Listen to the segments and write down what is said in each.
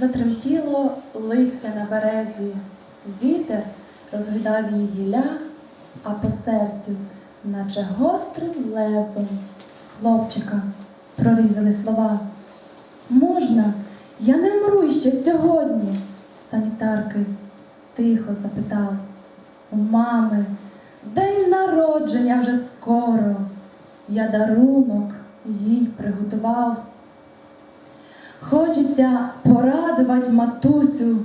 Затремтіло листя на березі, вітер розгидав її гілля, а по серцю, наче гострим лезом, хлопчика прорізали слова. Можна, я не вмру ще сьогодні, санітарки тихо запитав. У мами день народження вже скоро. Я дарунок їй приготував. Хочеться порадувати матусю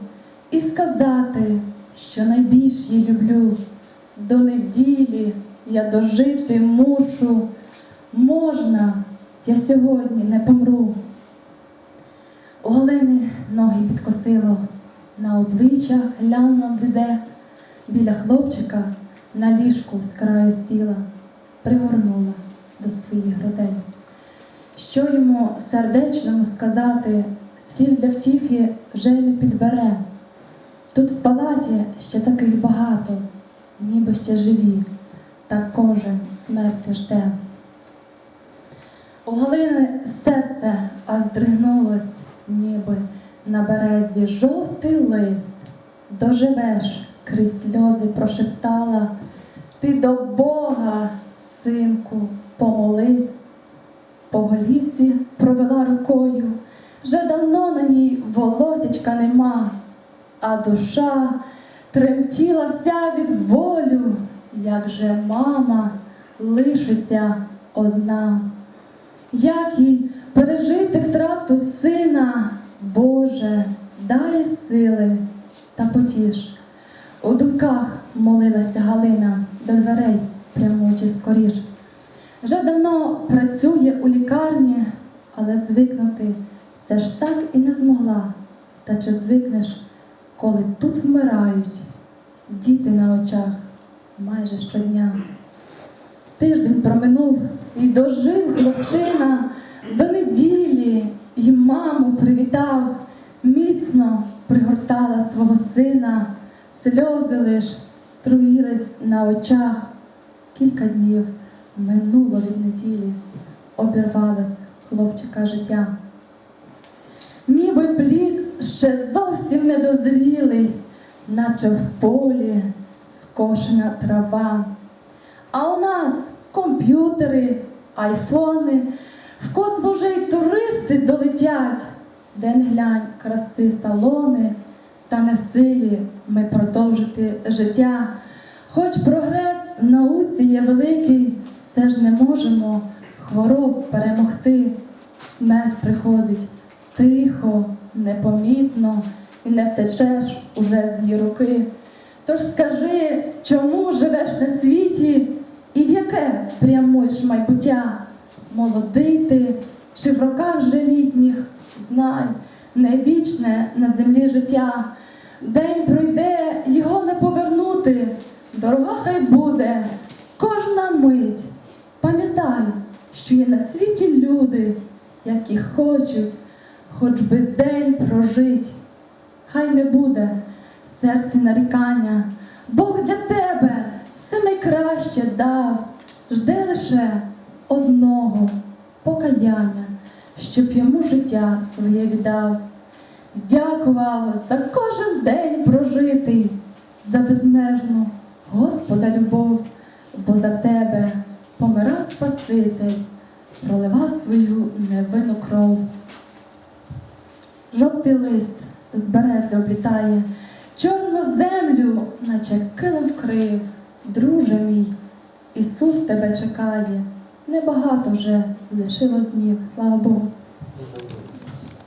і сказати, що найбільш її люблю. До неділі я дожити мушу. Можна, я сьогодні не помру. У Галини ноги підкосило, на обличчя глянула бліде, біля хлопчика на ліжку з краю сіла, пригорнула до своїх грудей. Що йому сердечному сказати, слів для втіхи не підбере. Тут в палаті ще таких багато, ніби ще живі, та кожен смерти жде. У Галини серце аж здригнулось, ніби на березі жовтий лист. Доживеш, крізь сльози прошептала, ти до Бога, синку, помолись. По голівці провела рукою, вже давно на ній волосячка нема, а душа тремтіла вся від болю, як же мама лишиться одна. Як їй пережити втрату сина, Боже, дай сили та потіш. У думках молилася Галина до дверей, прямуючи скоріш. Вже давно працює у лікарні, але звикнути все ж так і не змогла. Та чи звикнеш, коли тут вмирають діти на очах майже щодня? Тиждень проминув і дожив хлопчина до неділі й маму привітав, міцно пригортала свого сина, сльози лиш струїлись на очах. Кілька днів минуло від неділі, обірвалось хлопчика життя. Ніби плід ще зовсім недозрілий, наче в полі скошена трава. А у нас комп'ютери, айфони, в космос вже й туристи долетять. День глянь, краси салони, та не силі ми продовжити життя. Хоч прогрес науці є великий, все ж не можемо хвороб перемогти. Смерть приходить тихо, непомітно, і не втечеш уже з її руки. Тож скажи, чому живеш на світі і в яке прямуєш майбуття? Молодий ти чи в роках вже літніх, знай, не вічне на землі життя. День пройде, його не повернути, дорога хай буде, кожна мить. Пам'ятай, що є на світі люди, які хочуть, хоч би день прожить. Хай не буде серці нарікання, Бог для тебе все найкраще дав, жде лише одного покаяння, щоб йому життя своє віддав. Дякував за кожен день прожитий, за безмежну Господа любов, бо за тебе помирав Спаситель, проливав свою невинну кров. Жовтий лист з берези облітає, чорну землю, наче килим вкрив. Друже мій, Ісус тебе чекає, небагато вже лишилось днів, слава Богу.